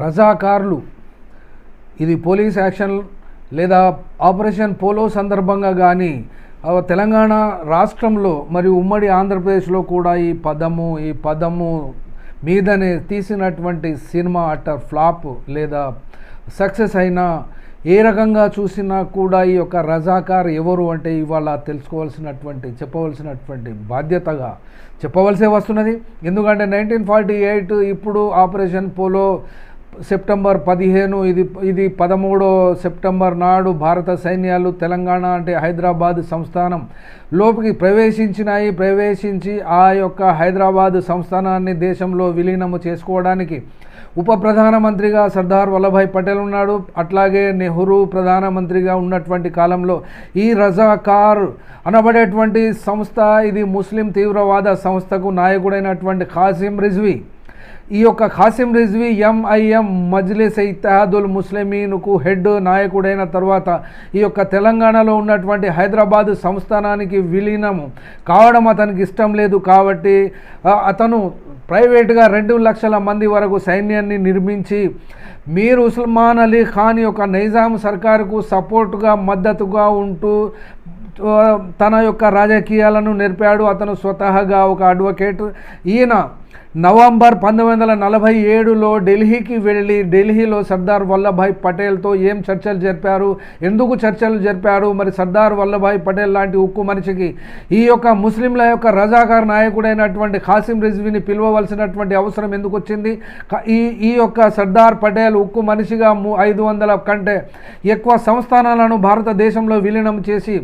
రజాకారులు. ఇది police action లేదా operation polo సందర్భంగా కానీ తెలంగాణ రాష్ట్రంలో మరియు ఉమ్మడి ఆంధ్రప్రదేశ్లో కూడా ఈ పదము ఈ పదము మీదనే తీసినటువంటి సినిమా అట్టర్ ఫ్లాప్ లేదా సక్సెస్ అయినా ఏ రకంగా చూసినా కూడా ఈ యొక్క రజాకార్ ఎవరు అంటే ఇవాళ తెలుసుకోవాల్సినటువంటి చెప్పవలసినటువంటి బాధ్యతగా చెప్పవలసే వస్తున్నది. ఎందుకంటే నైన్టీన్ ఫార్టీ ఎయిట్ ఇప్పుడు ఆపరేషన్ పోలో సెప్టెంబర్ పదిహేను ఇది ఇది పదమూడో సెప్టెంబర్ నాడు భారత సైన్యాలు తెలంగాణ అంటే హైదరాబాద్ సంస్థానం లోపలికి ప్రవేశించినాయి. ప్రవేశించి ఆ యొక్క హైదరాబాద్ సంస్థానాన్ని దేశంలో విలీనము చేసుకోవడానికి ఉప ప్రధానమంత్రిగా సర్దార్ వల్లభాయ్ పటేల్ ఉన్నాడు. అట్లాగే నెహ్రూ ప్రధానమంత్రిగా ఉన్నటువంటి కాలంలో ఈ రజాకార్ అనబడేటువంటి సంస్థ ఇది ముస్లిం తీవ్రవాద సంస్థకు నాయకుడైనటువంటి ఖాసిం రిజ్వీ ఈ యొక్క ఖాసిం రిజ్వీ ఎంఐఎం మజ్లిస్ ఇత్తహాదుల్ ముస్లిమీన్కు హెడ్ నాయకుడైన తర్వాత ఈ యొక్క తెలంగాణలో ఉన్నటువంటి హైదరాబాద్ సంస్థానానికి విలీనము. కావడం అతనికి ఇష్టం లేదు కాబట్టి అతను ప్రైవేట్గా రెండు లక్షల మంది వరకు సైన్యాన్ని నిర్మించి మీర్ ఉస్మాన్ అలీ ఖాన్ యొక్క నైజాం సర్కారుకు సపోర్టుగా మద్దతుగా ఉంటూ తన యొక్క రాజకీయాలను నేర్పాడు. అతను స్వతహాగా ఒక అడ్వకేట్. ఈయన నవంబర్ పంతొమ్మిది వందల నలభై ఏడులో ఢిల్లీకి వెళ్ళి ఢిల్లీలో సర్దార్ వల్లభాయ్ పటేల్తో ఏం చర్చలు జరిపారు? ఎందుకు చర్చలు జరిపారు? మరి సర్దార్ వల్లభాయ్ పటేల్ లాంటి ఉక్కు మనిషికి ఈ యొక్క ముస్లింల యొక్క రజాకార్ నాయకుడైనటువంటి ఖాసిం రిజ్వీని పిలవవలసినటువంటి అవసరం ఎందుకు వచ్చింది? ఈ ఈ యొక్క సర్దార్ పటేల్ ఉక్కు మనిషిగా ఐదు వందల కంటే ఎక్కువ సంస్థానాలను భారతదేశంలో విలీనం చేసి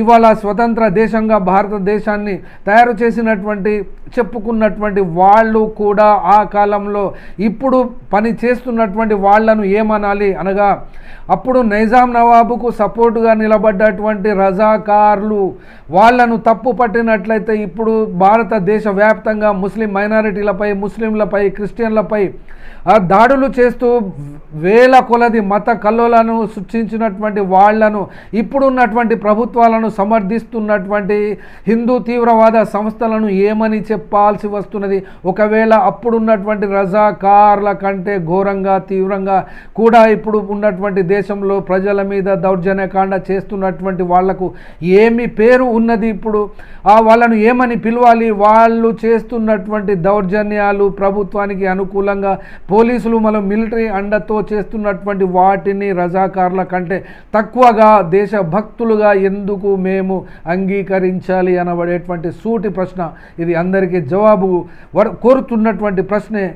ఇవాళ స్వతంత్ర దేశంగా భారతదేశాన్ని తయారు చేసినటువంటి చెప్పుకున్నటువంటి వాళ్ళు కూడా ఆ కాలంలో ఇప్పుడు పని చేస్తున్నటువంటి వాళ్ళను ఏమనాలి అనగా అప్పుడు నైజాం నవాబుకు సపోర్టుగా నిలబడ్డటువంటి రజాకార్లు వాళ్ళను తప్పు పట్టినట్లయితే ఇప్పుడు భారతదేశ వ్యాప్తంగా ముస్లిం మైనారిటీలపై ముస్లింలపై క్రిస్టియన్లపై దాడులు చేస్తూ వేల కొలది మత కల్లోలను సృష్టించినటువంటి వాళ్ళను ఇప్పుడున్నటువంటి ప్రభుత్వాలను సమర్థిస్తున్నటువంటి హిందూ తీవ్రవాద సంస్థలను ఏమని చెప్పాల్సి వస్తున్నది? ఒకవేళ అప్పుడున్నటువంటి రజాకార్ల కంటే ఘోరంగా తీవ్రంగా కూడా ఇప్పుడు ఉన్నటువంటి దేశంలో ప్రజల మీద దౌర్జన్యకాండ చేస్తున్నటువంటి వాళ్ళకు ఏమి పేరు ఉన్నది ఇప్పుడు? ఆ వాళ్ళను ఏమని పిలవాలి? వాళ్ళు చేస్తున్నటువంటి దౌర్జన్యాలు ప్రభుత్వానికి అనుకూలంగా పోలీసులు మనం మిలిటరీ అండతో చేస్తున్నటువంటి వాటిని రజాకార్ల కంటే తక్కువగా దేశభక్తులుగా ఎందుకు మేము అంగీకరించాలి అనబడేటువంటి సూటి ప్రశ్న. ఇది అందరికీ జవాబు. వర్ కోరుతున్నటువంటి ప్రశ్నే